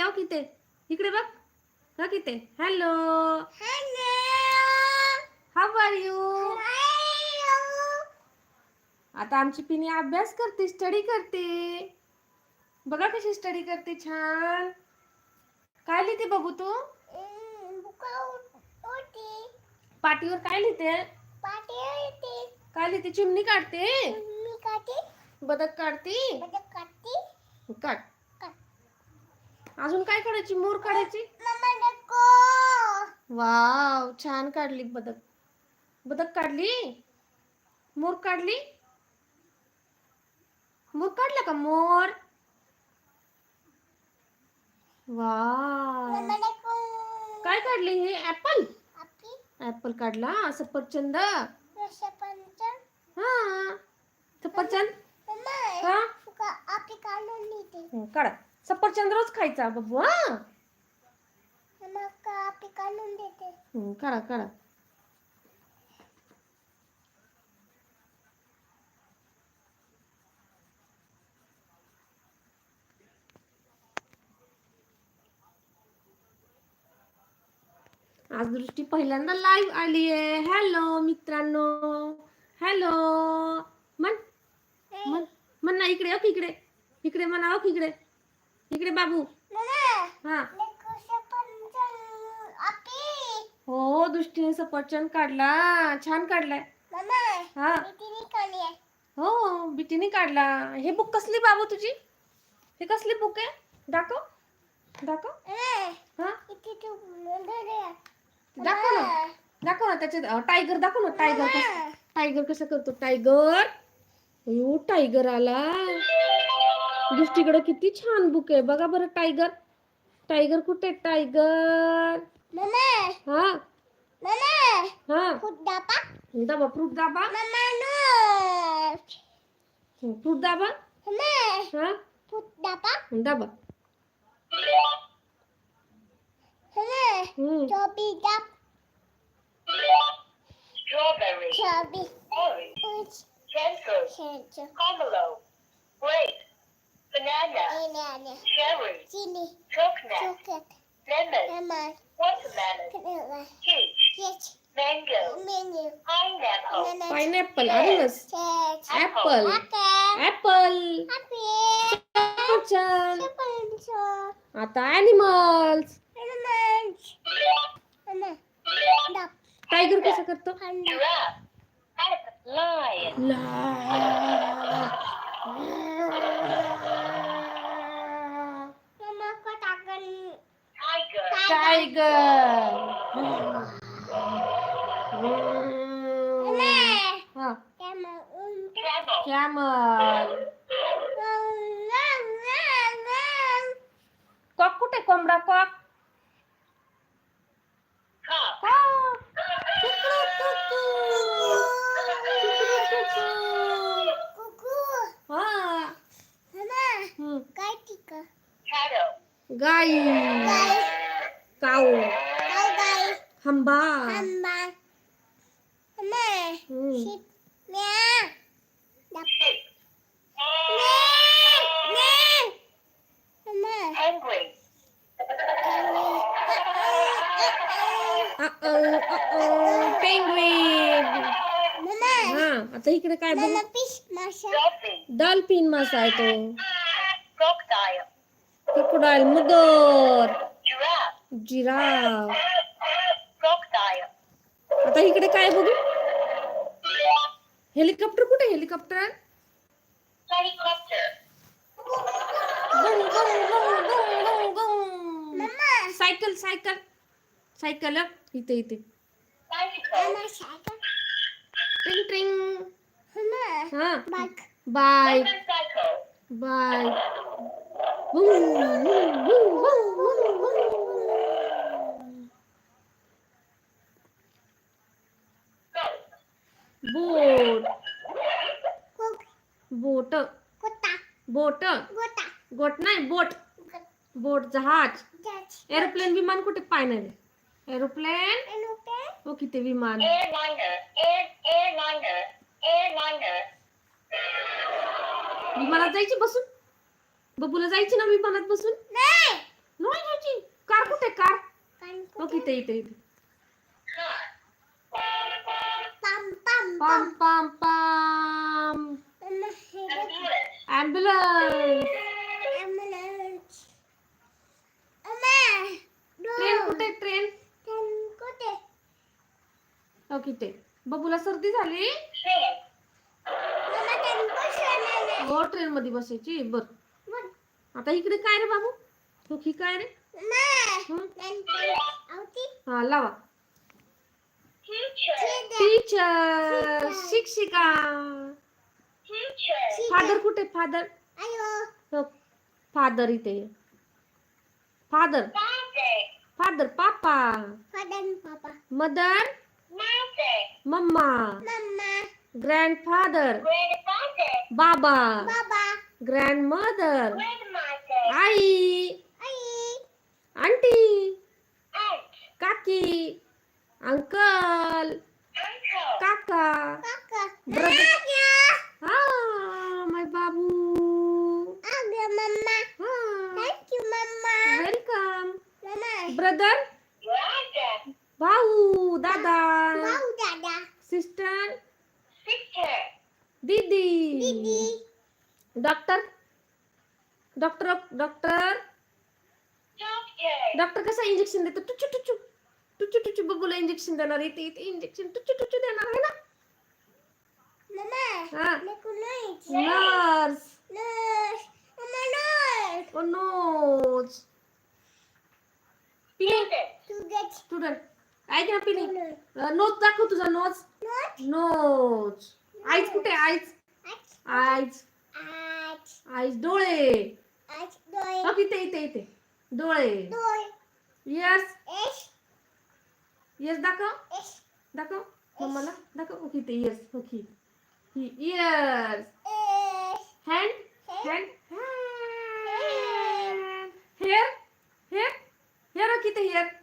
हो किते? इकडे बघ. हो किते? हॅलो हाव आर यू आता आमची पिनी अभ्यास करते स्टडी करते. बघा कशी स्टडी करते छान. काय लिहिते बघू तू? पाटीवर काय लिहिते? काय लिहिते? चिमणी काढते? बदक काढते. काढ. अजून काय काढायची मोर काढायची? वाव छान काढली बदक. बदक काढली? मोर काढली? मोर काढला का मोर? वा काय काढली हे? ऍपल ऍपल काढला? सफरचंद हा. सफरचंद काढा. सफरचंद रोज खायचा बाबू हा? काढा काढा. आज दृष्टी पहिल्यांदा लाईव्ह आली आहे. हॅलो मित्रांनो. हॅलो म्हण. म्हण म्हण ना इकडे इकडे. इकडे म्हणा इकडे. इकडे बाबू. हा. हो दृष्टीने सफरचंद काढला. छान काढलाय. हा. हो बिटीने काढला. हे बुक कसली बाबू तुझी? हे कसली बुक आहे? दाखव. दाखव. हा. दाखव ना. दाखव ना त्याच्यात. टायगर दाखव ना. टायगर टायगर कसं करतो? टायगर अयो टायगर आला. दृष्टीकडे किती छान बुक आहे. बघा बरं टायगर टायगर कुठे? टायगर हा. हा. दाबा. फ्रूट दाबा फ्रूट दाबा. हा दाबा. Strawberry, orange, cantaloupe, pomelo, grape, banana, cherry, coconut, lemon, watermelon, peach, mango, pineapple, pineapple अननस ऍपल ऍपल सफरचंद आता ॲनिमल्स टायगर कसं करतो giraffe, tiger, टायगर हा camel, कॅमल कॉक कुठे कोंबडा कॉक cock, कॉक. कुकू, कुकू. कुकू, कुकू. हा हम्म. cattle, गाई काऊ हंबा हम्म. sheep, penguin, Uh-oh, uh-oh, penguin. Mama. हा आता इकडे काय बघ dolphin, डॉल्फिन मासा आहे तो crocodile, क्रोकोडाईल giraffe, जिराफ. आता इकडे काय बघू? हेलिकॉप्टर कुठे हेलिकॉप्टर. Cycle cycle. सायकल हं. इथे इथे. ट्रिंग ट्रिंग हा bye bye boat. Boat boat. Goat. नाही बोट. बोट जहाज. एरोप्लेन विमान कुठे? पाय नाही एरोप्लेन. हो किती विमान? विमानात जायची बसून? बबूला जायची ना विमानात बसून? नाही. की इथे इथे इथे. car, पाम पाम पाम. बबूला सर्दी झाली? हो. ट्रेन मध्ये बसायची. बर. आता इकडे काय रे बाबू? हो की काय रे? हं? हा लावा. टीचर शिक्षिका. फादर कुठे? फादर फादर इथे. फादर फादर पापा mother Mama. Mama. Grandfather. Grandfather. Baba. Baba. Grandmother. Grandmother. Ai. Ai. Auntie. Aunt. Kaki. Uncle. Uncle. Kaka. Kaka. Brother. Ah, my babu. Aga, mama. Ah. Thank you, mama. Welcome. Mama. Brother. Brother. Bau, dada. दीदी doctor doctor doctor doctor कसं injection देतो टुचू टुचू टुचू टुचू बबूला injection देणार इथे इथे injection टुचू टुचू देणार आहे ना हा नर्स ओ नोज़ स्टुडंट ऐक ना पिली नोज़ दाखव तुझा नोज़ नोज़ आईज कुठे आईज आईज. आईज. डोळे. हो इथे इथे इथे. डोळे. यस यस दाखव. दाखव. मम्माला दाखव. ओके इथे yes okay ears hand hand hair hair hair किती हेअर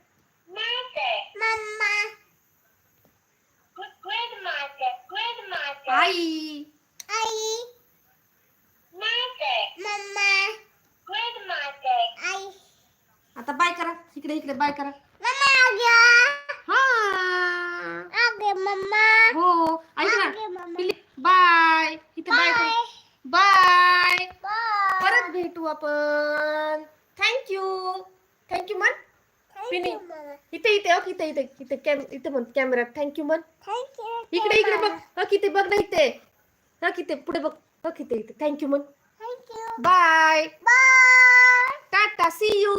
grandmother, आई इकडे इकडे बाय करा. हा. हो ऐक ना. बाय. इथे बाय करा. बाय. परत भेटू आपण. थँक्यू थँक्यू मन. पिनी इथे इथे इथे इथे इथे कॅम इथे म्हण कॅमेऱ्यात थँक्यू मन. इकडे इकडे बघ. किती बघ ना इथे. किती पुढे बघ. किती इथे थँक्यू मन. Bye Tata C you